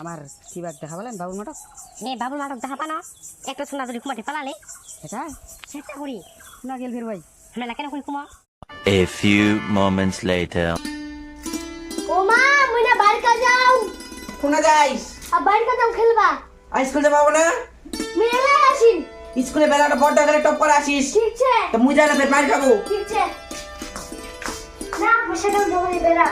আমার কি দেখা বলেন বাবুর মাটক? নে বাবুর নাটক দেখা পানো? একটা সোনা যদি কুমাটি পালালে? এটা চেষ্টা করি। না গেল ফির ভাই। মেলা কেন করি কুমা A few moments later. ও মা মুই না বাড়িতে যাও। কোনা যাইস? আর বাড়িতে যাও খেলবা। আর স্কুল যাব না? মুই এলাই আসিন স্কুলে বেলাটা বড় করে টপ করে আসিস। ঠিক আছে। তো মুই যাই না ফের মার খাব। ঠিক আছে। না বসে দাও দৌড়ে বেরা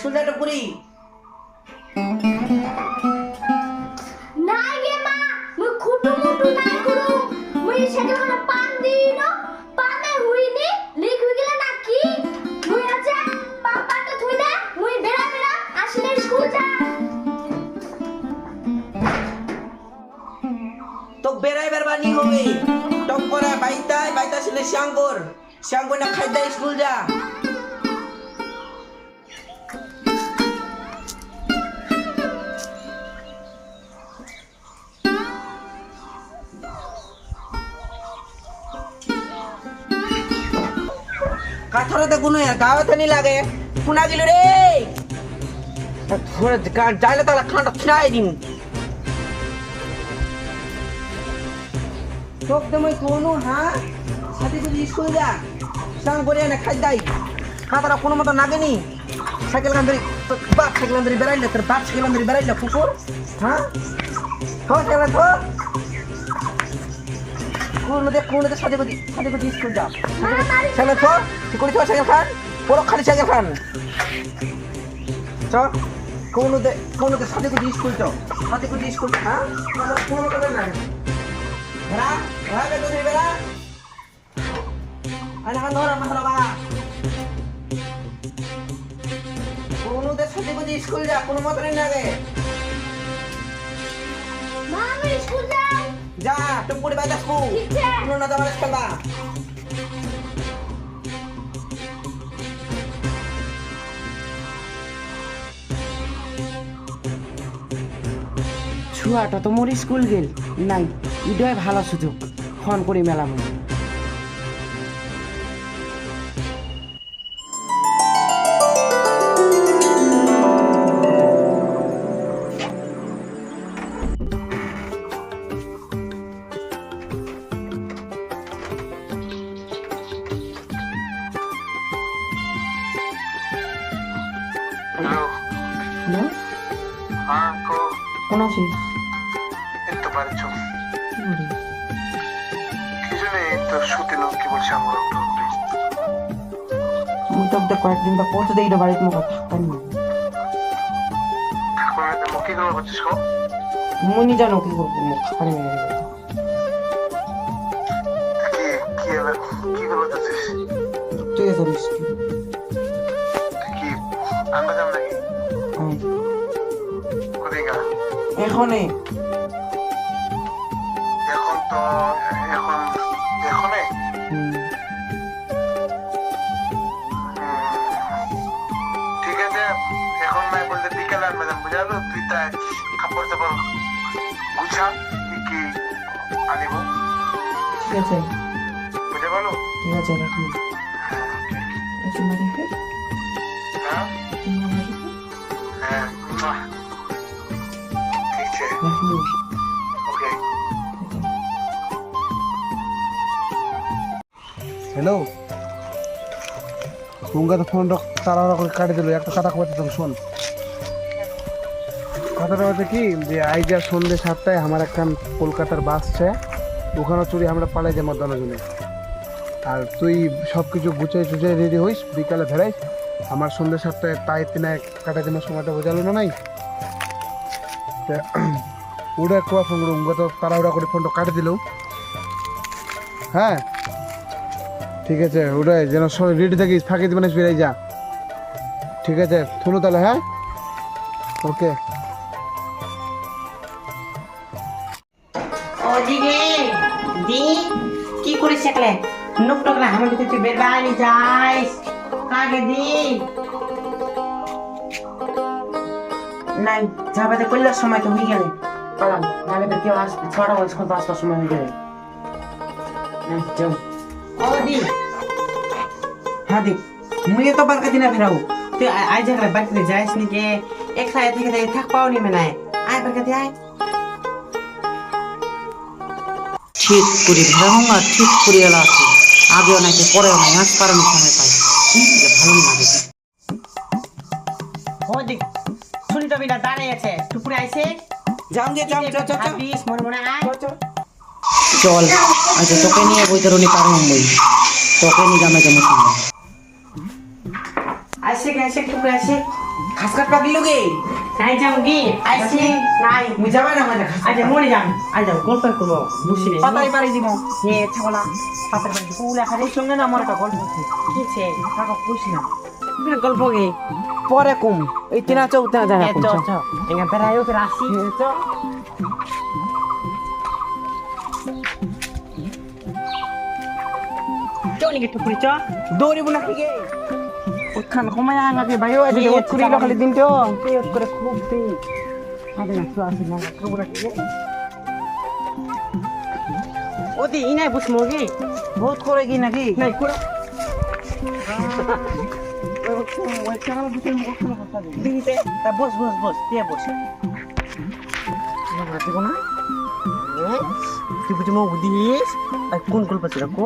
স্কুল যাইটা করি নাই গে মা মুই খুটু মুটু নাই করু। মুই সেটা কোনো পান ন হই গেলে না কি? মুই আছে পাপাটা থুই দে মুই আসলে স্কুল যা। তো বেড়াই বেরবা নি হবে করে বাইতাই বাইতা ছিলে শ্যাঙ্কর শ্যাঙ্কর না খাইতে স্কুল যা। কাঠরে কোনো গাওয়া থানি লাগে। শোনা গেল রে। যাইলে তাহলে খানটা ছিনাই দিন তোক তুমি কোনো হ্যাঁ সাথে যদি স্কুল যা, স্নান করে না খাই দাই। খাতারা কোনো মতো লাগেনি সাইকেল কান ধরি বাপ সাইকেল কান ধরি বেড়াইলে, তোর বাপ সাইকেল কান ধরি বেড়াইলে কুকুর হ্যাঁ তো সাইকেল তো কোনো দেখ কোনো দেখ সাথে করে সাথে করে স্কুল যা সাইকেল তো তুই করে তো সাইকেল খান পুরো খালি সাইকেল খান চ কোনো দে কোনো দে সাথে করে স্কুল চ সাথে করে স্কুল হ্যাঁ কোনো মতো না সাথে স্কুল যা কোনো মতো নেই লাগে মা আমি স্কুল যা আছে। কোনো না যাবার খেলবা ছুয়াটা তো মোর স্কুল গেল। নাই ইডয় ভালো সুযোগ। ফোন করি মেলাম। হ্যালো হ্যাঁ কো। কোন আছিস একটু পারছ কি করি তোর সুতি লোক কি বলছে আমার মুই তো ওদের কয়েকদিন তো পৌঁছে দেই বাড়িতে মুখ থাকতাম না। কি করে করছিস কো? মুনি জানো কি করব মুখ থাকানি মেরে কি কি কি ঠিক আছে এখনে। এখন তো এখন এখনে? হুম, ঠিক আছে এখন নাই বলতে বিকেলে আনবে যাম বুঝালো তুই তাই কাপড় চাপড় গুছা কি কি আনিব? ঠিক আছে। বুঝে বলো ঠিক আছে রাখুন। চুমা হ্যালো গঙ্গা তো ফোনটা তাড়াহুড়া করে কাটে দিল। একটা কথা কথা শোন। কথাটা হচ্ছে কি, যে আই আইজা সন্ধ্যে সাতটায় আমার একটা কলকাতার বাস আছে ওখানে চুরি আমরা পালাই যাব দশজনে আর তুই সব কিছু গুছাই টুচাই রেডি হইস, বিকালে ভেড়াইস আমার সন্ধ্যে সাতটায় তাই তিনায় কাটা দেওয়ার সময়টা বোঝালো না নাই? ওটা কোয়া ফোন করুন তো তাড়াহুড়া করে ফোনটা কাটে দিল হ্যাঁ? ঠিক আছে, ওটাই, যেন রেডি থাকিস ফাঁকি দিবেন ফিরে যা। ঠিক আছে থুলো তাহলে হ্যাঁ? ওকে। সময় তো হয়ে গেলে। পালাম নালে বের কেউ আসবে ছটা বয়স কোন পাঁচটার সময় হয়ে গেলে নাই, যাও ও দি হ্যাঁ দি মুই তো বারকা দিনা ফেরাও তুই আই জায়গা বাড়িতে যাইস নি কে একলা থেকে থেকে থাক পাও নি মেনায় আয় বারকা দি আয় ঠিক করে ধরুন আর ঠিক করে এলা আছে আগেও নাকি পরেও নাই আজ পারানোর সময় পাই ভালো লাগে ওদিক শুনিটা বিনা দাঁড়িয়ে আছে টুকুরে আইছে যাও গে যাও চল চল চল। মনে মনে আয়। চল আচ্ছা তোকে নিয়ে বই তরুণী পারো বই তোকে নিয়ে জামাই সঙ্গে আইছে গে আইছে টুকুরে আইছে খাস কাট পাবি লোগে নাই যাও গে আইছে নাই। মুই যাবা না মানে আচ্ছা মরে যাম আই যাও গল্প করব। বুঝছি পাতাই পারি দিব। হে ছাগলা পাতাই পারি দিব উলা খালি সঙ্গে না আমার একটা গল্প আছে। কি ছে কাকা কইছি না গল্প গে পরে কম এই তিনা চৌতা জায়গা কম চ চ এঙ্গা বেড়াইও ফের আসি চ চল নিকে টুকুরি চ দৌড়িব না কি গে ওখান সময় আগে ভাইও আছে ওত করি খালি দিন তো পেট করে খুব দিন আগে না তো আসি না করব না কি ওদি ইনাই বস বস বস দিয়ে বস দিব না তুই বুঝি মগ দিস আর কোন গল্প ছিল কো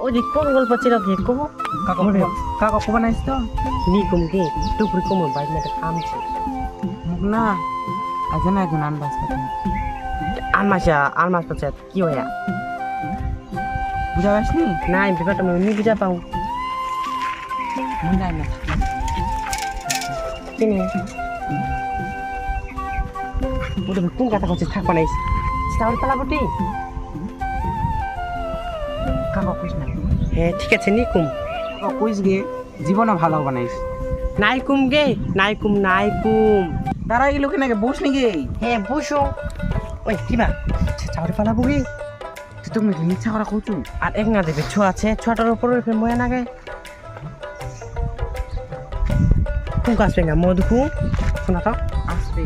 ওদি কোন গল্প ছিল কি কো কাকা কাকা কো বানাইছ তো নি কম কি টুকরি কম বাইক না কাম ছে মুখ না আজ না এখন আনবাস আনমাসা আনমাস পচা কি হয়া বুঝা পাসনি নাই ব্যাপারটা আমি নি বুঝা পাও না কিনে কোন কথা করছিস থাক বানাইস তাহলে পালাবটি কাকা কইস না ঠিক আছে নি কুম কইস গে জীবনে ভালো বানাইস নাই কুম গে নাই কুম নাই কুম তারা এই লোকে বস নি গে হ্যাঁ বসো ওই কিবা চাউরি পালাবো গে তুমি ইচ্ছা করা কৌচু আর এক না দেবে ছো আছে ছোটার উপর ময়া নাগে কোন আসবে না মধু কু শোনা তো আসবে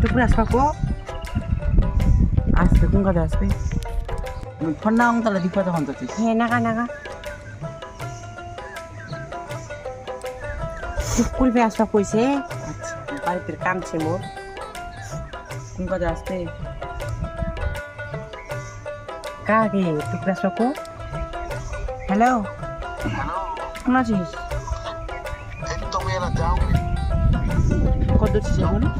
টুকুরে আসবা কো আসবে কোন কাজে আসবে ফোন না তাহলে দিপা তখন তো হ্যাঁ নাগা নাগা চুপ করবে আসবা কইছে আচ্ছা বাড়িতে কাম ছে মোর কোন কাজে আসবে কাকে টুকরা আসবা কো হ্যালো কোন আছিস কত যাবো না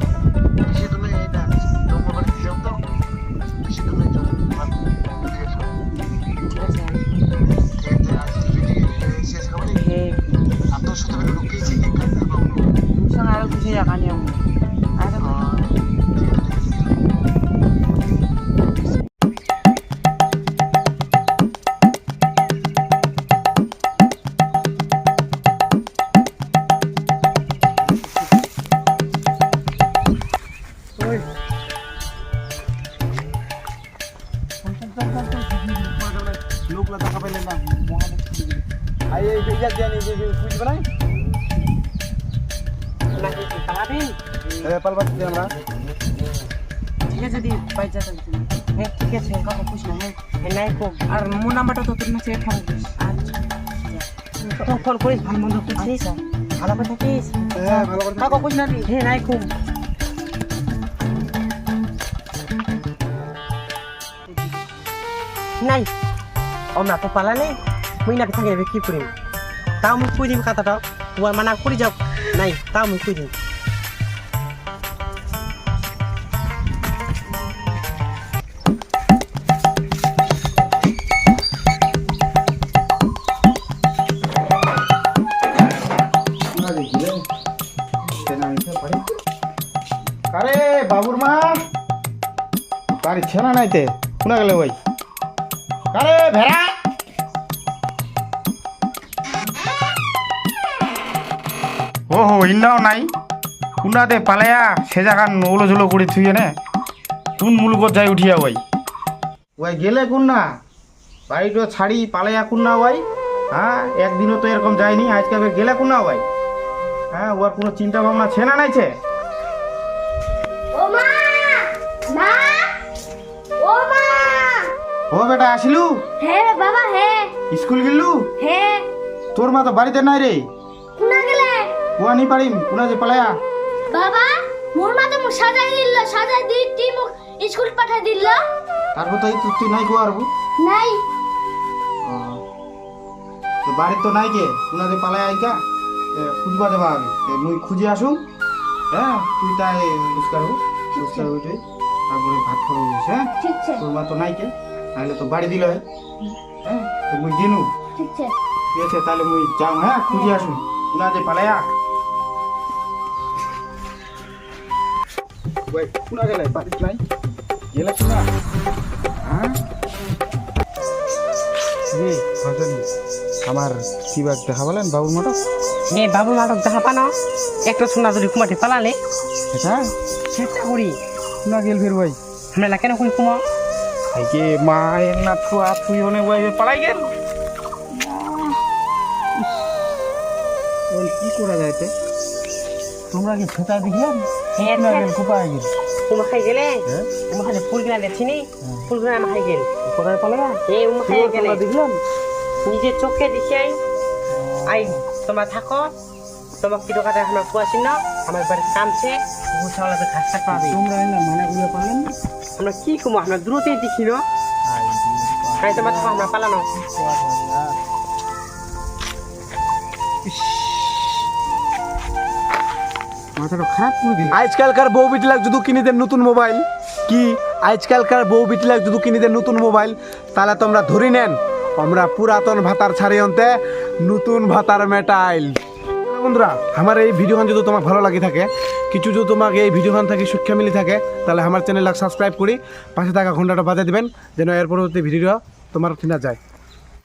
Ang gusto ko na lukay si Ikan na ba ulo? Isang araw ko লোকলা দেখা পাইলে না। আই এই ইয়া জানি যে খুঁজবে না নাকি কি পালাবি এ পালবা দিই আমরা। ঠিক আছে দি যা হ্যাঁ ঠিক আছে কাকু খুশ না হ্যাঁ। হ্যাঁ নাই কো। আর মোর নাম্বারটা তো তোর কাছে ফোন করিস। আচ্ছা। তো ফোন করিস ভালো মন্দ করছিস ভালো করে থাকিস। হ্যাঁ ভালো করে কাকু খুশ না দি হ্যাঁ নাই কো। নাই। আমরা তো পালালে মুই না থাকে কি করিম। তাও মুই কই দিম কথাটা? তোমার মানা করি যাও। নাই, তাও মুই কই দিম। আরে বাবুর মা বাড়ি ছেনা নাইতে শোনা গেলে ওই আরে ভেড়া। ও হো ইন্নাও নাই। কুন্ডাতে পালায়া সে জায়গান ওলো ঝুলো করে থুয়ে নে। কোন মুলুকত যাই উঠিয়া ওই ওই গেলে কোন না? বাড়িটা ছাড়ি পালাইয়া কোন না ওই হ্যাঁ একদিনও তো এরকম যায়নি আজকে গেলে কোন না ওই হ্যাঁ ওর কোনো চিন্তা ভাবনা ছে না নাইছে? ও বেটা আসিলু? হে বাবা হে স্কুল গেলু? হে তোর মা তো বাড়িতে নাই রে। কুনা গেলে? কুয়া নি পারিম কুনা যে পালায়া। বাবা মোর মা তো মুখ সাজাই দিল সাজাই দি টি মুখ স্কুল পাঠাই দিল। তারপর তো তুই তুই নাই কুয়া আরবু নাই। তো বাড়ির তো নাই কে কুনা যে পালায়া আইকা খুঁজবা দেবা আগে। মুই খুঁজে আসুম। হ্যাঁ তুই তাই পুরস্কার হইতে তারপরে ভাত বলিস, হ্যাঁ? ঠিক আছে। তোর মা তো নাই কে। নাহলে তো বাড়ি দিল হ্যাঁ? তো মুই গেনু ঠিক আছে। ঠিক আছে তাহলে মুই যাও হ্যাঁ? খুঁজে আসুন। কুনা যে পালায়া ওই কুনা গেলে? বাড়িত নাই? গেলে কুনা হ্যাঁ? জি হাজানি আমার কি বাগ দেখা বলেন বাবুর মতো? এ বাবু নাটক দেখা পানো। একটা সোনা যদি কুমাটি পালালে। এটা? চেষ্টা করি। কুনা গেল ফের ভাই। আমরা কেন কই কুমা আইকে মা এক না থুয়া থুই ভাই পালাই গেল। কি করা যায় তোমরা কি হ্যাঁ কুনা গেল কোপায় গেল? কুমা খাই গেলে? হ্যাঁ? কুমা খালি ফুল গিলা দেখছি নি? ফুল গিলা আমার খাই গেল। কোথায় পালায়া এ উমা খাই গেলে। দেখলাম নিজের চোখে দেখি আই। আই তোমার থাকো। তোমার কি টাকা আমরা কুয়াছি না আমার বাড়ির কামছে। গুছাওয়ালা তো ঘাস পাবে তোমরা না মানে গুলো পালেন না? আমরা কি কুমো? আমরা দূরতেই দেখি, না? আমরা পালানো আজকালকার বউ বিটলাক যদি কিনে দেন নতুন মোবাইল, কি? আজকালকার বউ বিটলাক যদি কিনে দেন নতুন মোবাইল, তাহলে তোমরা ধরি নেন। আমরা পুরাতন ভাতার ছাড়ি অন্তে নতুন ভাতার মেটাইল। বন্ধুরা, আমার এই ভিডিওখান যদি তোমার ভালো লাগে থাকে কিছু যদি তোমাকে এই ভিডিওখান থেকে শিক্ষা মিলি থাকে, তাহলে আমার চ্যানেল সাবস্ক্রাইব করি পাশে থাকা ঘন্টাটা বাজে দেবেন, যেন এর পরবর্তী ভিডিও তোমার কিনা যায়।